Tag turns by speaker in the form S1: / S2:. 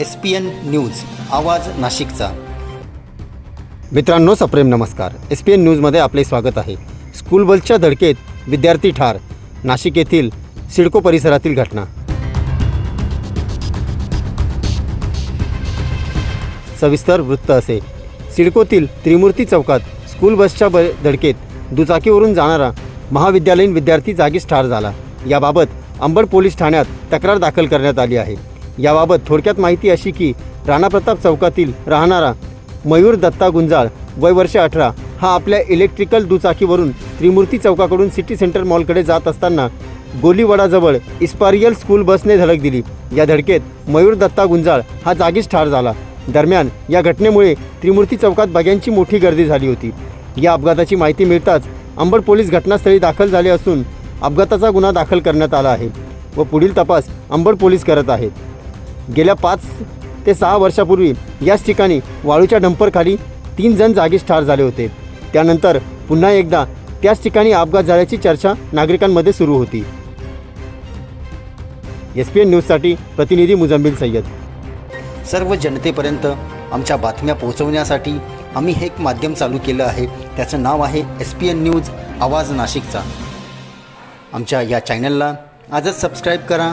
S1: S P N news आवाज नाशिकचा.
S2: मित्रांनो सप्रेम नमस्कार. एस पी एन न्यूजमध्ये आपले स्वागत आहे. स्कूल बसच्या धडकेत विद्यार्थी ठार. नाशिक येथील सिडको परिसरातील घटना. सविस्तर वृत्त असे. सिडकोतील त्रिमूर्ती चौकात स्कूल बसच्या ब धडकेत दुचाकीवरून जाणारा महाविद्यालयीन विद्यार्थी जागीच ठार झाला. याबाबत अंबड पोलीस ठाण्यात तक्रार दाखल करण्यात आली आहे. याबाबत थोडक्यात माहिती अशी की राणाप्रताप चौकातील राहणारा मयूर दत्ता गुंजाळ वय वर्ष अठरा हा आपल्या इलेक्ट्रिकल दुचाकीवरून त्रिमूर्ती चौकाकडून सिटी सेंटर मॉलकडे जात असताना गोलीवडाजवळ इस्पारियल स्कूल बसने धडक दिली. या धडकेत मयूर दत्ता गुंजाळ हा जागीच ठार झाला. दरम्यान या घटनेमुळे त्रिमूर्ती चौकात बग्यांची मोठी गर्दी झाली होती. या अपघाताची माहिती मिळताच अंबड पोलीस घटनास्थळी दाखल झाले असून अपघाताचा गुन्हा दाखल करण्यात आला आहे व पुढील तपास अंबड पोलीस करत आहेत. गेल्या पाच ते सहा वर्षापूर्वी याच ठिकाणी वाळूच्या डंपरखाली तीन जण जागीच ठार झाले होते. त्यानंतर पुन्हा एकदा त्याच ठिकाणी अपघात झाल्याची चर्चा नागरिकांमध्ये सुरू होती. एस पी एन न्यूजसाठी प्रतिनिधी मुजम्मिल सय्यद.
S1: सर्व जनतेपर्यंत आमच्या बातम्या पोहोचवण्यासाठी आम्ही हे एक माध्यम चालू केलं आहे. त्याचं नाव आहे एस पी एन न्यूज आवाज नाशिकचा. आमच्या या चॅनलला आजच सबस्क्राईब करा.